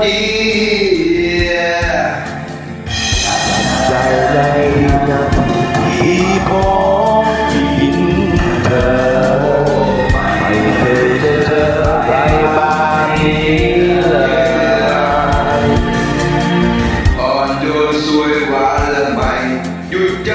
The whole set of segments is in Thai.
ดีใจใจนับที่พมทิ้เธอไม่เคยเจอใครบ้านเลยอ่อนโยนสวยหวานละไมหยุดใจ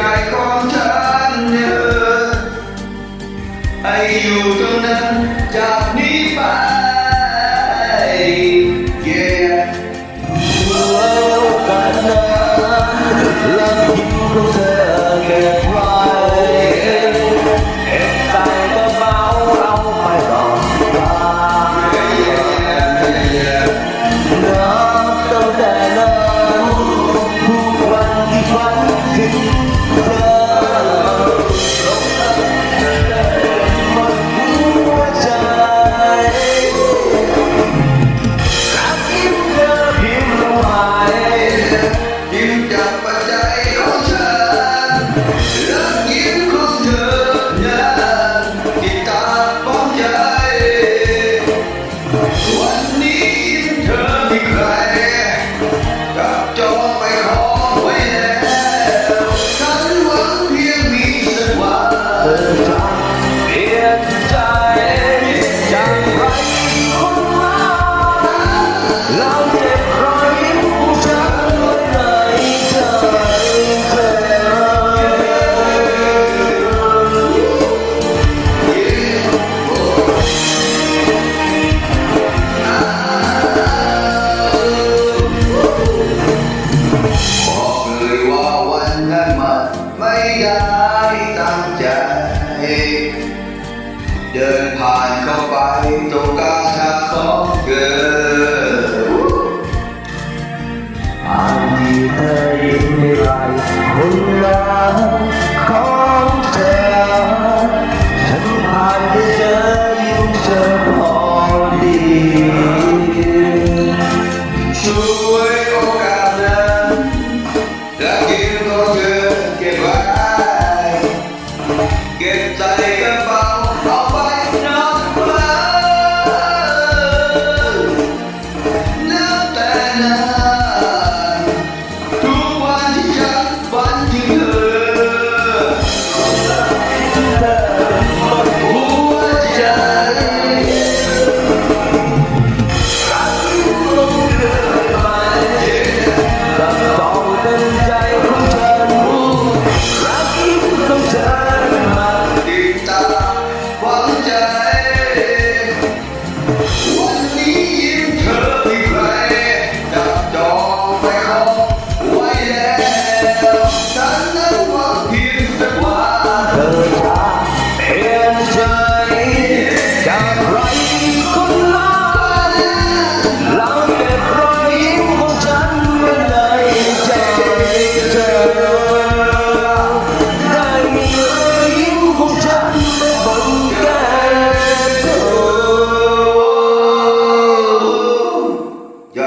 you. ได้ตั้งใจ เดินผ่านเข้าไปตรงกลางทางของเธออาจีเธอยิ้มไม่ไรคนรักของเธอ ฉันผ่านไปเจอยิ่งเจอพอดี ช่วยโอกาส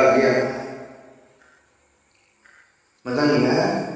bahagia. Menang ya.